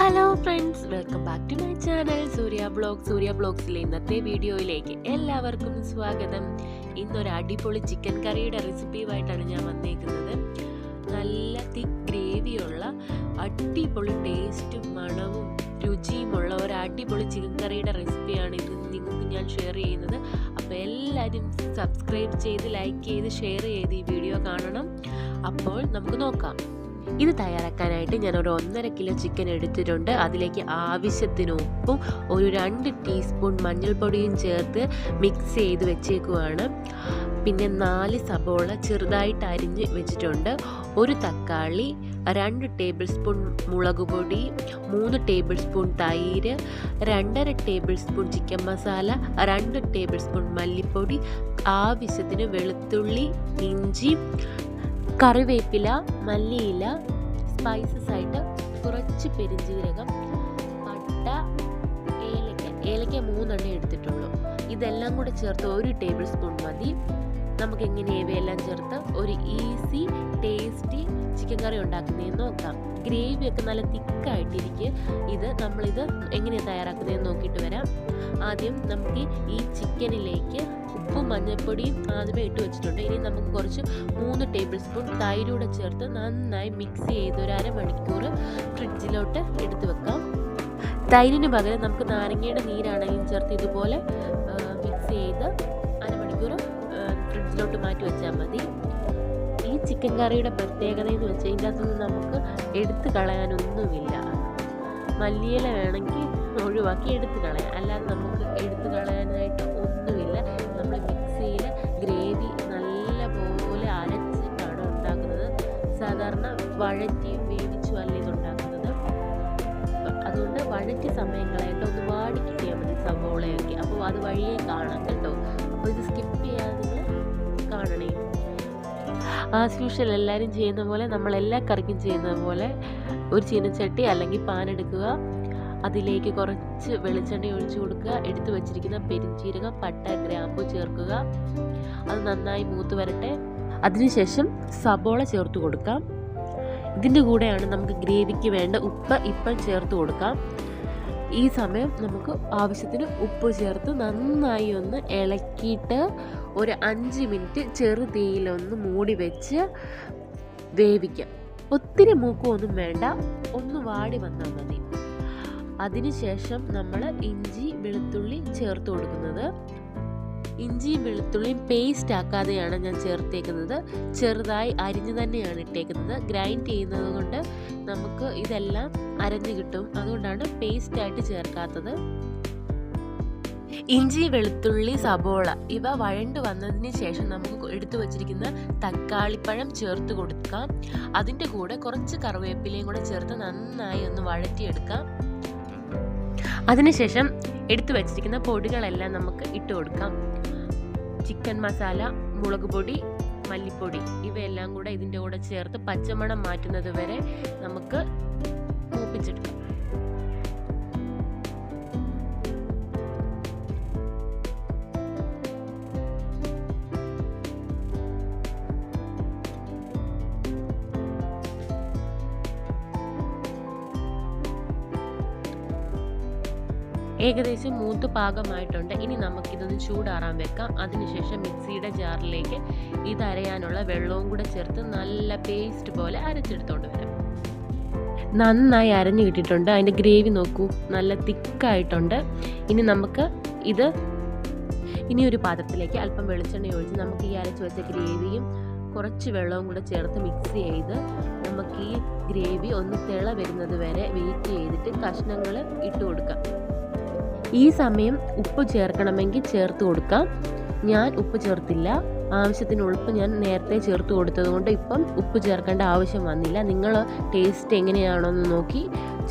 Hello friends welcome back to my channel Surya blog Surya ബ്ലോഗ്സിലെ ഇന്നത്തെ വീഡിയോയിലേക്ക് എല്ലാവർക്കും സ്വാഗതം. ഇന്നൊരു അടിപൊളി ചിക്കൻ കറിയുടെ റെസിപ്പിയുമായിട്ടാണ് ഞാൻ വന്നേക്കുന്നത്. നല്ല തിക്ക് ഗ്രേവിയുള്ള അടിപൊളി ടേസ്റ്റും മണവും രുചിയുമുള്ള ഒരു അടിപൊളി ചിക്കൻ കറിയുടെ റെസിപ്പിയാണ് ഇത് നിങ്ങൾക്ക് ഞാൻ ഷെയർ ചെയ്യുന്നത്. അപ്പോൾ എല്ലാവരും സബ്സ്ക്രൈബ് ചെയ്ത് ലൈക്ക് ചെയ്ത് ഷെയർ ചെയ്ത് ഈ വീഡിയോ കാണണം. അപ്പോൾ നമുക്ക് നോക്കാം. ഇത് തയ്യാറാക്കാനായിട്ട് ഞാൻ ഒരു ഒന്നര കിലോ ചിക്കൻ എടുത്തിട്ടുണ്ട്. അതിലേക്ക് ആവശ്യത്തിന് ഉപ്പും ഒരു രണ്ട് ടീസ്പൂൺ മഞ്ഞൾപ്പൊടിയും ചേർത്ത് മിക്സ് ചെയ്ത് വെച്ചേക്കുവാണ്. പിന്നെ നാല് സബോള ചെറുതായിട്ട് അരിഞ്ഞ് വെച്ചിട്ടുണ്ട്. ഒരു തക്കാളി രണ്ട് ടേബിൾ സ്പൂൺ മുളക് പൊടി മൂന്ന് ടേബിൾ സ്പൂൺ തൈര് രണ്ടര ടേബിൾ സ്പൂൺ ചിക്കൻ മസാല രണ്ട് ടേബിൾ സ്പൂൺ മല്ലിപ്പൊടി ആവശ്യത്തിന് വെളുത്തുള്ളി ഇഞ്ചി കറിവേപ്പില മല്ലിയില സ്പൈസസ് ആയിട്ട് കുറച്ച് പെരിഞ്ജീരകം പട്ട ഏലക്ക ഏലക്ക മൂന്നെണ്ണം എടുത്തിട്ടുള്ളൂ. ഇതെല്ലാം കൂടെ ചേർത്ത് ഒരു ടേബിൾ സ്പൂൺ മതി. നമുക്ക് എങ്ങനെ ഇവയെല്ലാം ചേർത്ത് ഒരു ഈസി ടേസ്റ്റി ചിക്കൻ കറി ഉണ്ടാക്കുന്നതെന്ന് നോക്കാം. ഗ്രേവി ഒക്കെ നല്ല തിക്കായിട്ടിരിക്കുക ഇത് നമ്മളിത് എങ്ങനെയാണ് തയ്യാറാക്കുന്നതെന്ന് നോക്കിയിട്ട് വരാം. ആദ്യം നമുക്ക് ഈ ചിക്കനിലേക്ക് ഉപ്പും മഞ്ഞൾപ്പൊടിയും ആദ്യമേ ഇട്ട് വെച്ചിട്ടുണ്ട്. ഇനി നമുക്ക് കുറച്ച് മൂന്ന് ടേബിൾ സ്പൂൺ തൈരൂടെ ചേർത്ത് നന്നായി മിക്സ് ചെയ്ത് ഒരു അരമണിക്കൂർ ഫ്രിഡ്ജിലോട്ട് എടുത്തു വെക്കാം. തൈരിന് പകരം നമുക്ക് നാരങ്ങയുടെ നീരാണെങ്കിലും ചേർത്ത് ഇതുപോലെ മിക്സ് ചെയ്ത് അരമണിക്കൂർ ഫ്രിഡ്ജിലോട്ട് മാറ്റി വെച്ചാൽ മതി. ഈ ചിക്കൻ കറിയുടെ പ്രത്യേകത എന്ന് വെച്ചാൽ ഇതിന്റെ അകത്തുനിന്ന് നമുക്ക് എടുത്തു കളയാനൊന്നുമില്ല. മല്ലിയില വേണമെങ്കിൽ ഒഴിവാക്കി എടുത്തു കളയാം. അല്ലാതെ നമുക്ക് എടുത്തു കളയാനായിട്ട് ഒന്നുമില്ല. സാധാരണ വഴറ്റി വേവിച്ചു അല്ല ഇതുണ്ടാക്കുന്നത് അതുകൊണ്ട് വഴറ്റി സമയം കളയാണ്ട് ഒന്ന് വാടി കിട്ടിയാൽ മതി സവോളയൊക്കെ. അപ്പോൾ അത് വഴിയേ കാണാം കേട്ടോ. അപ്പോൾ ഇത് സ്കിപ്പ് ചെയ്യാതെ കാണണേ. ആസ് യൂഷ്വൽ എല്ലാവരും ചെയ്യുന്ന പോലെ നമ്മൾ എല്ലാ കറിക്കും ചെയ്യുന്ന പോലെ ഒരു ചീനച്ചട്ടി അല്ലെങ്കിൽ പാൻ എടുക്കുക. അതിലേക്ക് കുറച്ച് വെളിച്ചെണ്ണ ഒഴിച്ചു കൊടുക്കുക. എടുത്തു വെച്ചിരിക്കുന്ന പെരിഞ്ചീരകം പട്ട ഗ്രാമ്പു ചേർക്കുക. അത് നന്നായി മൂത്ത് വരട്ടെ. അതിനുശേഷം സബോള ചേർത്ത് കൊടുക്കാം. ഇതിന്റെ കൂടെയാണ് നമുക്ക് ഗ്രേവിക്ക് വേണ്ട ഉപ്പ് ഇപ്പം ചേർത്ത് കൊടുക്കാം. ഈ സമയം നമുക്ക് ആവശ്യത്തിന് ഉപ്പ് ചേർത്ത് നന്നായി ഒന്ന് ഇളക്കിയിട്ട് ഒരു അഞ്ച് മിനിറ്റ് ചെറു തീയിലൊന്ന് മൂടി വെച്ച് വേവിക്കാം. ഒത്തിരി മൂക്കൊന്നും വേണ്ട ഒന്ന് വാടി വന്നാൽ മതി. അതിനുശേഷം നമ്മൾ ഇഞ്ചി വെളുത്തുള്ളി ചേർത്ത് കൊടുക്കുന്നത്. ഇഞ്ചിയും വെളുത്തുള്ളിയും പേസ്റ്റ് ആക്കാതെയാണ് ഞാൻ ചേർത്തേക്കുന്നത്. ചെറുതായി അരിഞ്ഞു തന്നെയാണ് ഇട്ടേക്കുന്നത്. ഗ്രൈൻഡ് ചെയ്യുന്നത് കൊണ്ട് നമുക്ക് ഇതെല്ലാം അരഞ്ഞു കിട്ടും. അതുകൊണ്ടാണ് പേസ്റ്റായിട്ട് ചേർക്കാത്തത്. ഇഞ്ചി വെളുത്തുള്ളി സബോള ഇവ വഴണ്ടു വന്നതിന് ശേഷം നമുക്ക് എടുത്തു വച്ചിരിക്കുന്ന തക്കാളിപ്പഴം ചേർത്ത് കൊടുക്കാം. അതിന്റെ കൂടെ കുറച്ച് കറിവേപ്പിലയും കൂടെ ചേർത്ത് നന്നായി ഒന്ന് വഴറ്റിയെടുക്കാം. അതിനുശേഷം എടുത്തു വച്ചിരിക്കുന്ന പൊടികളെല്ലാം നമുക്ക് ഇട്ട് കൊടുക്കാം. ചിക്കൻ മസാല മുളക് പൊടി മല്ലിപ്പൊടി ഇവയെല്ലാം കൂടെ ഇതിന്റെ കൂടെ ചേർത്ത് പച്ചമണം മാറ്റുന്നത് വരെ നമുക്ക് മൂപ്പിച്ചെടുക്കാം. ഏകദേശം മൂത്ത് പാകമായിട്ടുണ്ട്. ഇനി നമുക്കിതൊന്ന് ചൂടാറാൻ വെക്കാം. അതിനുശേഷം മിക്സിയുടെ ജാറിലേക്ക് ഇത് അരയാനുള്ള വെള്ളവും കൂടെ ചേർത്ത് നല്ല പേസ്റ്റ് പോലെ അരച്ചെടുത്തോണ്ട് വരാം. നന്നായി അരഞ്ഞു കിട്ടിയിട്ടുണ്ട്. അതിന്റെ ഗ്രേവി നോക്കൂ. നല്ല തിക്കായിട്ടുണ്ട്. ഇനി നമുക്ക് ഇത് ഇനി ഒരു പാത്രത്തിലേക്ക് അല്പം വെളിച്ചെണ്ണ ഒഴിച്ച് നമുക്ക് ഈ അരച്ച് വെച്ച ഗ്രേവിയും കുറച്ച് വെള്ളവും കൂടെ ചേർത്ത് മിക്സ് ചെയ്ത് നമുക്ക് ഈ ഗ്രേവി ഒന്ന് തിള വരുന്നത് വരെ വെയിറ്റ് ചെയ്തിട്ട് കഷ്ണങ്ങൾ ഇട്ട് കൊടുക്കാം. ഈ സമയം ഉപ്പ് ചേർക്കണമെങ്കിൽ ചേർത്ത് കൊടുക്കാം. ഞാൻ ഉപ്പ് ചേർത്തില്ല. ആവശ്യത്തിന് ഉപ്പ് ഞാൻ നേരത്തെ ചേർത്ത് കൊടുത്തതുകൊണ്ട് ഇപ്പം ഉപ്പ് ചേർക്കേണ്ട ആവശ്യം വന്നില്ല. നിങ്ങൾ ടേസ്റ്റ് എങ്ങനെയാണോന്ന് നോക്കി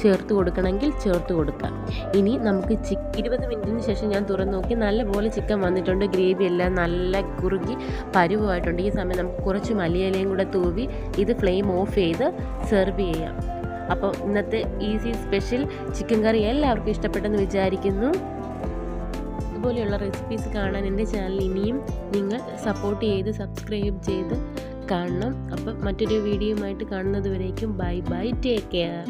ചേർത്ത് കൊടുക്കണമെങ്കിൽ ചേർത്ത് കൊടുക്കാം. ഇനി നമുക്ക് ചിക്ക് ഇരുപത് മിനിറ്റിന് ശേഷം ഞാൻ തുറന്ന് നോക്കി. നല്ലപോലെ ചിക്കൻ വന്നിട്ടുണ്ട്. ഗ്രേവി എല്ലാം നല്ല കുറുകി പരുവമായിട്ടുണ്ട് ഈ സമയം നമുക്ക് കുറച്ച് മല്ലിയിലയും കൂടെ തൂവി ഇത് ഫ്ലെയിം ഓഫ് ചെയ്ത് സെർവ് ചെയ്യാം. അപ്പോൾ ഇന്നത്തെ ഈസി സ്പെഷ്യൽ ചിക്കൻ കറി എല്ലാവർക്കും ഇഷ്ടപ്പെട്ടെന്ന് വിചാരിക്കുന്നു. ഇതുപോലെയുള്ള റെസിപ്പീസ് കാണാൻ എന്റെ ചാനൽ ഇനിയും നിങ്ങൾ സപ്പോർട്ട് ചെയ്ത് സബ്സ്ക്രൈബ് ചെയ്ത് കാണണം. അപ്പം മറ്റൊരു വീഡിയോയുമായിട്ട് കാണുന്നത് വരേക്കും ബൈ ബൈ ടേക്ക് കെയർ